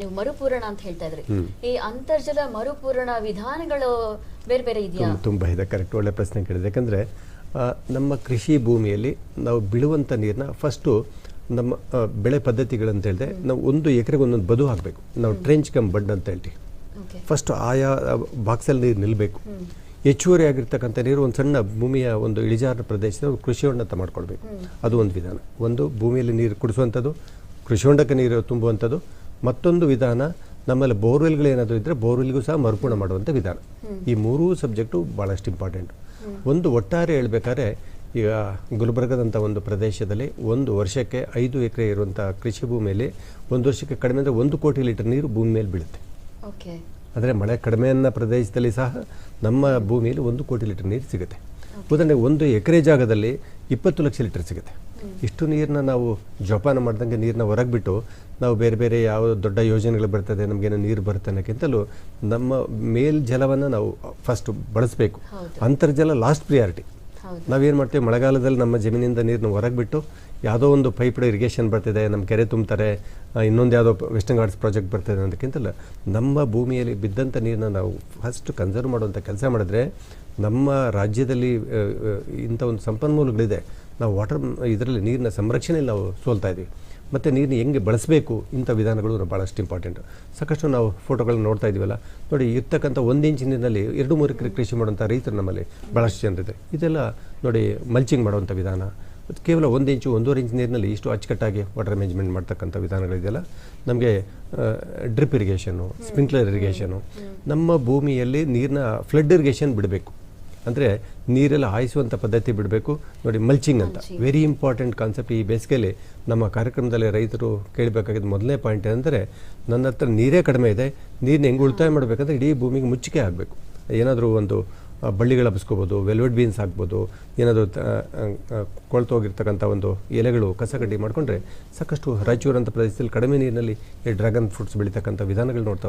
ನೀವು ಮರುಪೂರಣ ಅಂತ ಹೇಳ್ತಾ ಇದ್ರಿ. ಈ ಅಂತರ್ಜಲ ಮರುಪೂರಣ ವಿಧಾನಗಳು ಬೇರೆ ಬೇರೆ ಇದೆಯಾ? ತುಂಬಾ ಇದೆ. ಕರೆಕ್ಟ್ ಒಳ್ಳೆ ಪ್ರಶ್ನೆ ಕೇಳಿದೆ. ಯಾಕಂದ್ರೆ ನಮ್ಮ ಕೃಷಿ ಭೂಮಿಯಲ್ಲಿ ನಾವು ಬಿಳುವಂತ ನೀರನ್ನ ಫಸ್ಟು ನಮ್ಮ ಬೆಳೆ ಪದ್ಧತಿಗಳಂತ ಹೇಳಿದೆ ನಾವು ಒಂದು ಎಕರೆಗೆ ಒಂದೊಂದು ಬದು ಹಾಕಬೇಕು. ನಾವು ಟ್ರೆಂಚ್ ಕಮ್ ಬಡ್ ಅಂತ ಹೇಳ್ತೀವಿ. ಫಸ್ಟ್ ಆಯಾ ಬಾಕ್ಸಲ್ಲಿ ನೀರು ನಿಲ್ಲಬೇಕು ಹೆಚ್ಚುವರಿ ಆಗಿರ್ತಕ್ಕಂಥ ನೀರು ಒಂದು ಸಣ್ಣ ಭೂಮಿಯ ಒಂದು ಇಳಿಜಾರ ಪ್ರದೇಶದ ಕೃಷಿ ಹೊಂಡ ಮಾಡ್ಕೊಳ್ಬೇಕು. ಅದು ಒಂದು ವಿಧಾನ. ಒಂದು ಭೂಮಿಯಲ್ಲಿ ನೀರು ಕುಡಿಸುವಂಥದ್ದು ಕೃಷಿ ಹೊಂಡಕ್ಕೆ ನೀರು ತುಂಬುವಂಥದ್ದು ಮತ್ತೊಂದು ವಿಧಾನ ನಮ್ಮಲ್ಲಿ ಬೋರ್ವೆಲ್ಗಳೇನಾದರೂ ಇದ್ದರೆ ಬೋರ್ವೆಲ್ಗೂ ಸಹ ಮರುಪೂರ್ಣ ಮಾಡುವಂಥ ವಿಧಾನ. ಈ ಮೂರೂ ಸಬ್ಜೆಕ್ಟು ಭಾಳಷ್ಟು ಇಂಪಾರ್ಟೆಂಟ್. ಒಂದು ಒಟ್ಟಾರೆ ಹೇಳ್ಬೇಕಾದ್ರೆ ಈಗ ಗುಲ್ಬರ್ಗದಂಥ ಒಂದು ಪ್ರದೇಶದಲ್ಲಿ ಒಂದು ವರ್ಷಕ್ಕೆ ಐದು ಎಕರೆ ಇರುವಂಥ ಕೃಷಿ ಭೂಮಿಯಲ್ಲಿ ಒಂದು ವರ್ಷಕ್ಕೆ ಕಡಿಮೆ ಅಂದರೆ ಒಂದು ಕೋಟಿ ಲೀಟರ್ ನೀರು ಭೂಮಿ ಮೇಲೆ ಬೀಳುತ್ತೆ. ಓಕೆ. ಆದರೆ ಮಳೆ ಕಡಿಮೆ ಅನ್ನೋ ಪ್ರದೇಶದಲ್ಲಿ ಸಹ ನಮ್ಮ ಭೂಮಿಯಲ್ಲಿ ಒಂದು ಕೋಟಿ ಲೀಟರ್ ನೀರು ಸಿಗುತ್ತೆ. ಉದಾಹರಣೆಗೆ ಒಂದು ಎಕರೆ ಜಾಗದಲ್ಲಿ ಇಪ್ಪತ್ತು ಲಕ್ಷ ಲೀಟರ್ ಸಿಗುತ್ತೆ. ಇಷ್ಟು ನೀರನ್ನ ನಾವು ಜೋಪಾನ ಮಾಡ್ದಂಗೆ ನೀರನ್ನ ಹೊರಗೆ ಬಿಟ್ಟು ನಾವು ಬೇರೆ ಬೇರೆ ಯಾವ ದೊಡ್ಡ ಯೋಜನೆಗಳು ಬರ್ತದೆ ನಮಗೇನೋ ನೀರು ಬರುತ್ತೆ ಅನ್ನೋಕ್ಕಿಂತಲೂ ನಮ್ಮ ಮೇಲ್ ಜಲವನ್ನು ನಾವು ಫಸ್ಟ್ ಬಳಸಬೇಕು. ಅಂತರ್ಜಲ ಲಾಸ್ಟ್ ಪ್ರಿಯಾರಿಟಿ ನಾವೇನು ಮಾಡ್ತೀವಿ ಮಳೆಗಾಲದಲ್ಲಿ ನಮ್ಮ ಜಮೀನಿಂದ ನೀರನ್ನ ಹೊರಗೆ ಬಿಟ್ಟು ಯಾವುದೋ ಒಂದು ಪೈಪ್ಡ್ ಇರಿಗೇಷನ್ ಬರ್ತಿದೆ ನಮ್ಮ ಕೆರೆ ತುಂಬ್ತಾರೆ ಇನ್ನೊಂದು ಯಾವುದೋ ವೆಸ್ಟರ್ನ್ ಘಾಟ್ಸ್ ಪ್ರಾಜೆಕ್ಟ್ ಬರ್ತದೆ ಅನ್ನೋದಕ್ಕಿಂತಲ್ಲ ನಮ್ಮ ಭೂಮಿಯಲ್ಲಿ ಬಿದ್ದಂಥ ನೀರನ್ನ ನಾವು ಫಸ್ಟ್ ಕನ್ಸರ್ವ್ ಮಾಡುವಂಥ ಕೆಲಸ ಮಾಡಿದ್ರೆ ನಮ್ಮ ರಾಜ್ಯದಲ್ಲಿ ಇಂಥ ಒಂದು ಸಂಪನ್ಮೂಲಗಳಿದೆ. ನಾವು ವಾಟರ್ ಇದರಲ್ಲಿ ನೀರಿನ ಸಂರಕ್ಷಣೆಯಲ್ಲಿ ನಾವು ಸೋಲ್ತಾ ಇದ್ದೀವಿ ಮತ್ತು ನೀರನ್ನ ಹೆಂಗೆ ಬಳಸಬೇಕು ಇಂಥ ವಿಧಾನಗಳು ಭಾಳಷ್ಟು ಇಂಪಾರ್ಟೆಂಟ್ ಸಾಕಷ್ಟು ನಾವು ಫೋಟೋಗಳನ್ನ ನೋಡ್ತಾ ಇದೀವಲ್ಲ ನೋಡಿ ಇರ್ತಕ್ಕಂಥ ಒಂದು ಇಂಚ್ ನೀರಿನಲ್ಲಿ ಎರಡು ಮೂರು ಎಕರೆ ಕೃಷಿ ಮಾಡುವಂಥ ರೈತರು ನಮ್ಮಲ್ಲಿ ಭಾಳಷ್ಟು ಜನರಿದೆ ಇದೆಲ್ಲ ನೋಡಿ ಮಲ್ಚಿಂಗ್ ಮಾಡುವಂಥ ವಿಧಾನ. ಮತ್ತು ಕೇವಲ ಒಂದು ಇಂಚು ಒಂದೂವರೆ ಇಂಚು ನೀರಿನಲ್ಲಿ ಇಷ್ಟು ಅಚ್ಚುಕಟ್ಟಾಗಿ ವಾಟರ್ ಮ್ಯಾನೇಜ್ಮೆಂಟ್ ಮಾಡ್ತಕ್ಕಂಥ ವಿಧಾನಗಳಿದೆಯಲ್ಲ ನಮಗೆ ಡ್ರಿಪ್ ಇರಿಗೇಷನು ಸ್ಪ್ರಿಂಕ್ಲರ್ ಇರಿಗೇಷನು ನಮ್ಮ ಭೂಮಿಯಲ್ಲಿ ನೀರನ್ನ ಫ್ಲಡ್ ಇರಿಗೇಷನ್ ಬಿಡಬೇಕು. ಅಂದರೆ ನೀರೆಲ್ಲ ಹಾಯಿಸುವಂಥ ಪದ್ಧತಿ ಬಿಡಬೇಕು. ನೋಡಿ ಮಲ್ಚಿಂಗ್ ಅಂತ. ವೆರಿ ಇಂಪಾರ್ಟೆಂಟ್ ಕಾನ್ಸೆಪ್ಟ್ ಈ ಬೇಸಿಗೆಯಲ್ಲಿ ನಮ್ಮ ಕಾರ್ಯಕ್ರಮದಲ್ಲಿ ರೈತರು ಕೇಳಬೇಕಾಗಿದ್ದು ಮೊದಲನೇ ಪಾಯಿಂಟ್ ಏನಂದರೆ ನನ್ನ ಹತ್ರ ನೀರೇ ಕಡಿಮೆ ಇದೆ ನೀರನ್ನ ಹೆಂಗೆ ಉಳಿತಾಯ ಮಾಡಬೇಕಂದ್ರೆ ಇಡೀ ಭೂಮಿಗೆ ಮುಚ್ಚಿಕೆ ಆಗಬೇಕು. ಏನಾದರೂ ಒಂದು ಬಳ್ಳಿಗಳು ಹಬ್ಸ್ಕೋಬೋದು ವೆಲ್ವೆಟ್ ಬೀನ್ಸ್ ಆಗ್ಬೋದು ಏನಾದರೂ ಕೊಳ್ತೋಗಿರ್ತಕ್ಕಂಥ ಒಂದು ಎಲೆಗಳು ಕಸ ಕಡ್ಡಿ ಮಾಡಿಕೊಂಡ್ರೆ ಸಾಕಷ್ಟು ರಾಯಚೂರು ಅಂತ ಪ್ರದೇಶದಲ್ಲಿ ಕಡಿಮೆ ನೀರಿನಲ್ಲಿ ಈ ಡ್ರ್ಯಾಗನ್ ಫ್ರೂಟ್ಸ್ ಬೆಳೀತಕ್ಕಂಥ ವಿಧಾನಗಳು ನೋಡ್ತಾ